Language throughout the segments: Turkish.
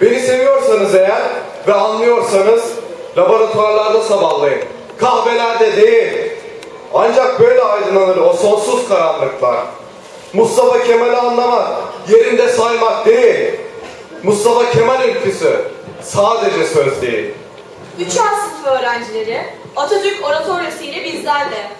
Beni seviyorsanız eğer ve anlıyorsanız laboratuvarlarda sabahlayın. Kahvelerde değil. Ancak böyle aydınlanır o sonsuz karanlıklar. Mustafa Kemal'i anlamak, yerinde saymak değil. Mustafa Kemal ülküsü sadece söz değil. 3 A sınıfı öğrencileri Atatürk oratoryosu ile bizlerle.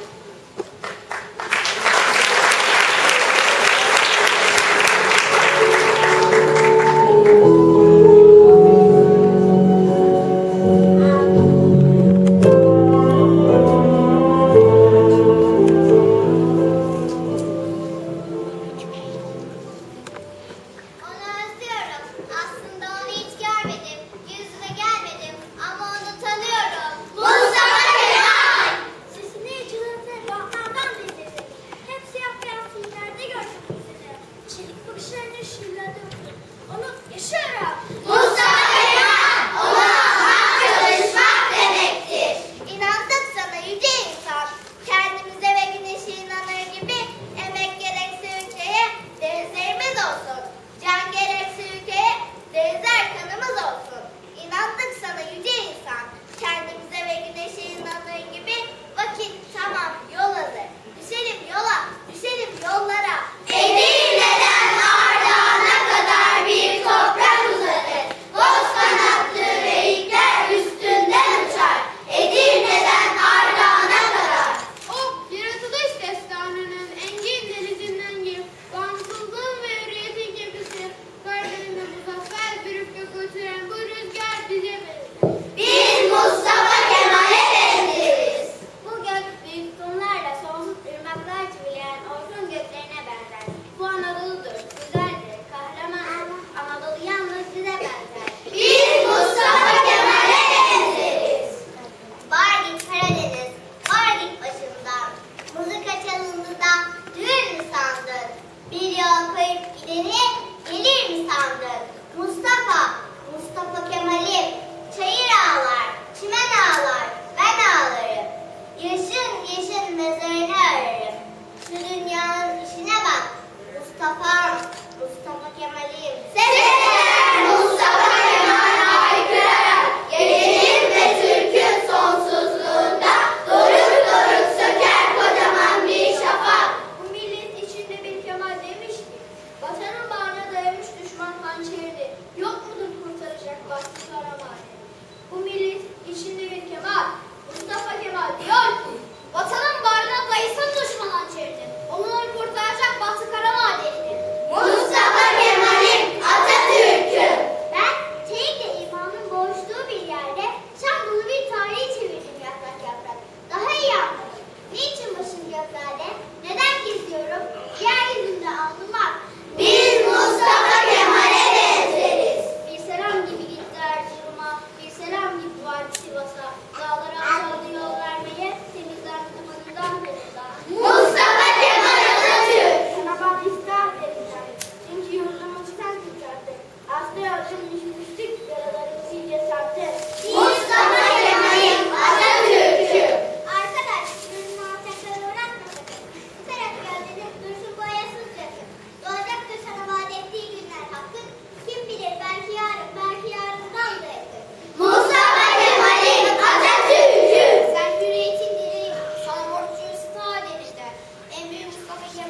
and there's a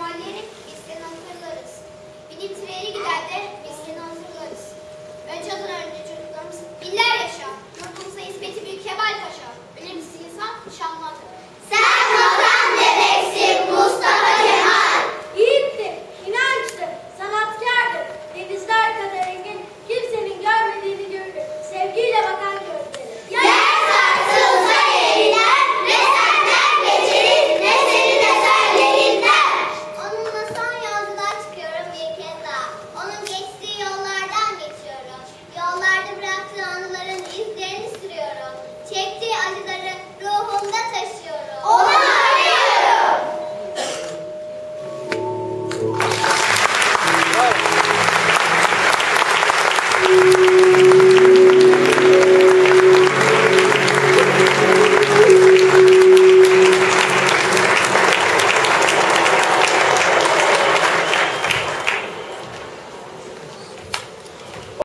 ilerleyerek biz seni hatırlarız. Bir git gider de biz seni hatırlarız. Önce ondan önce çocuklarımız iller yaşar.